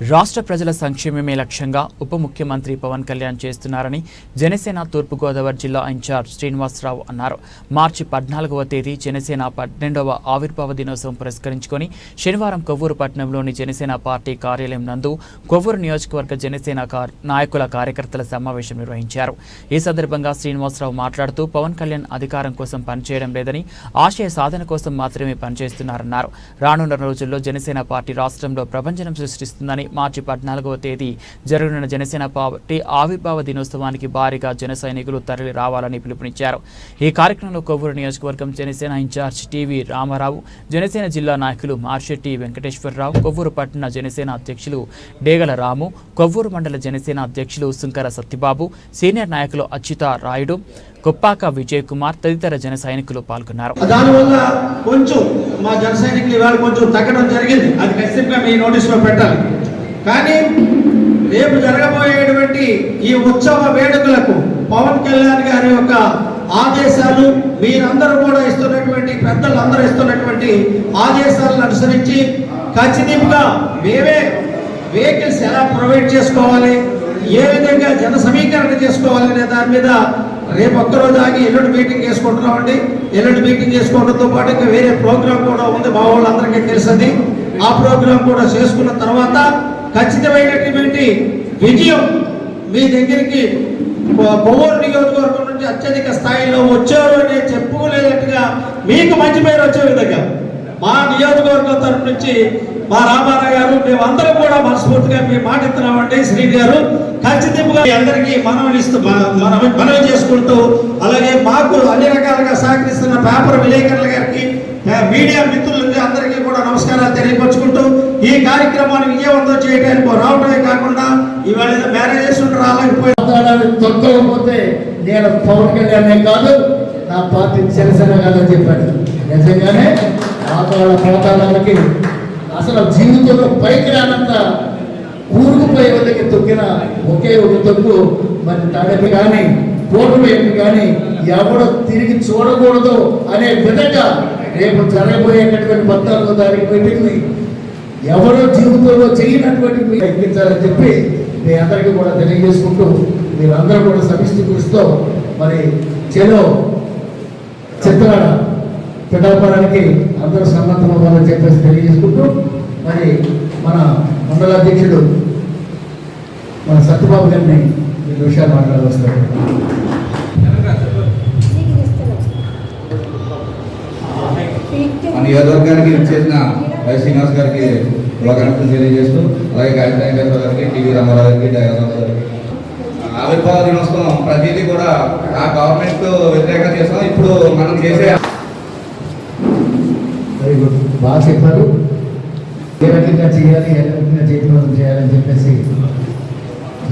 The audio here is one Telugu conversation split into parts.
రాష్ట్ర ప్రజల సంక్షేమమే లక్ష్యంగా ఉప ముఖ్యమంత్రి పవన్ కళ్యాణ్ చేస్తున్నారని జనసేన తూర్పుగోదావరి జిల్లా ఇన్ఛార్జ్ శ్రీనివాసరావు అన్నారు. మార్చి పద్నాలుగవ తేదీ జనసేన పన్నెండవ ఆవిర్భావ దినోత్సవం పురస్కరించుకొని శనివారం కొవ్వూరు పట్టణంలోని జనసేన పార్టీ కార్యాలయం నందు కొవ్వూరు నియోజకవర్గ జనసేన నాయకుల కార్యకర్తల సమావేశం నిర్వహించారు. ఈ సందర్భంగా శ్రీనివాసరావు మాట్లాడుతూ పవన్ కళ్యాణ్ అధికారం కోసం పనిచేయడం లేదని ఆశయ సాధన కోసం మాత్రమే పనిచేస్తున్నారన్నారు. రానున్న రోజుల్లో జనసేన పార్టీ రాష్ట్రంలో ప్రపంచనం సృష్టిస్తుందని మార్చి పద్నాలుగవ తేదీ జరగనున్న జనసేన పార్టీ ఆవిర్భావ దినోత్సవానికి భారీగా జన సైనికులు తరలి రావాలని పిలుపునిచ్చారు. ఈ కార్యక్రమంలో కొవ్వూరు నియోజకవర్గం Janasena incharge T V Ramarao Janasena జిల్లా నాయకులు మార్షెట్టి వెంకటేశ్వరరావు కొవ్వూరు పట్టణ జనసేన అధ్యక్షులు డేగల రాము కొవ్వూరు మండల జనసేన అధ్యక్షులు సుంకర సత్యబాబు సీనియర్ నాయకులు అచ్యుత రాయుడు కొప్పాక విజయ్ కుమార్ తదితర జన సైనికులు పాల్గొన్నారు. దానివల్ల కొంచెం మా జన సైనికులు ఇవాళ కొంచెం తగ్గడం జరిగింది. అది ఖచ్చితంగా మీ నోటీసులో పెట్టాలి. కానీ రేపు జరగబోయేటువంటి ఈ ఉత్సవ వేడుకలకు పవన్ కళ్యాణ్ గారి యొక్క ఆదేశాలు మీరందరూ కూడా ఇస్తున్నటువంటి పెద్దలందరూ ఇస్తున్నటువంటి ఆదేశాలను అనుసరించి ఖచ్చితంగా మేమే వెహికల్స్ ఎలా ప్రొవైడ్ చేసుకోవాలి ఏ విధంగా జన సమీకరణ చేసుకోవాలి అనే దాని మీద రేపు ఒక్కరోజు ఆగి ఎల్లుండి మీటింగ్ చేసుకుంటున్నామండి. ఎల్లుండి మీటింగ్ చేసుకోవడంతో పాటు ఇంకా వేరే ప్రోగ్రామ్ కూడా ఉంది మా వాళ్ళందరికీ తెలిసింది. ఆ ప్రోగ్రామ్ కూడా చేసుకున్న తర్వాత ఖచ్చితమైనటువంటి విజయం మీ దగ్గరికి కొ- కొవ్వూరు నియోజకవర్గం నుంచి అత్యధిక స్థాయిలో వచ్చారు అని చెప్పుకోలేనట్టుగా మీకు మంచి పేరు వచ్చే విధంగా మా నియోజకవర్గం తరఫు నుంచి మా రామారావు గారు మేమందరం కూడా మనస్ఫూర్తిగా మీ మాట ఇస్తున్నామండి శ్రీ గారు. ఖచ్చితంగా అందరికీ మనవి ఇస్తూ మనవి చేసుకుంటూ అలాగే మాకు అన్ని రకాలుగా సహకరిస్తున్న పేపర్ విలేకరుల గారికి మీడియా మిత్రులకి అందరికీ కూడా నమస్కారాలు తెలియపరుచుకుంటూ ఈ కార్యక్రమాన్ని విజయవంతం చేయడానికి రావడమే కాకుండా ఇవాళ ఏదో మ్యారేజెస్ ఉంటే రాలేకపోయి తొక్కకపోతే నేను పవన్ కళ్యాణ్ కాదు నా పార్టీ జనసేన కాదని చెప్పాడు. నిజంగానే వాతావరణ పాతాళాలకి అసలు జీవితంలో పైకి రానంత కూరుకుపోయే వద్దకి తొక్కిన ఒకే ఒక తొక్కు మరి తడపి కానీ కూటమి కానీ ఎవడో తిరిగి చూడకూడదు అనే విధంగా రేపు జరగబోయేటటువంటి పద్నాలుగో తారీఖు పెట్టింది ఎవరో జీవితంలో చేయనటువంటి మీరు ఎక్కించాలని చెప్పి మీ అందరికీ కూడా తెలియజేసుకుంటూ మీరందరూ కూడా సమిష్టి కృషితో మరి చెలో చిత్రాడ పిఠాపురానికి అందరూ సన్నద్ధం అవ్వాలని చెప్పేసి తెలియజేసుకుంటూ మరి మన మండల అధ్యక్షుడు మన సత్యబాబు గారిని ఈ విషయాలు మాట్లాడవస్తారు మన నియోజకవర్గానికి చేసిన శ్రీనివాస్ గారికి కృతజ్ఞతలు తెలియజేస్తూ అలాగే గాయత్రి వెంకటేశ్వర గారికి టీవీ రామారావు గారికి డయారావు గారికి. ఆవిర్భావ దినోత్సవం ప్రతిదీ కూడా ఆ గవర్నమెంట్ వ్యతిరేకంగా చేస్తాం ఇప్పుడు మనం చేసే వెరీ గుడ్ బాగా చెప్పారు. ఏ రకంగా చేయాలి ఏ రకంగా చేయాలని చెప్పేసి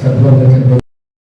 సత్యబాబు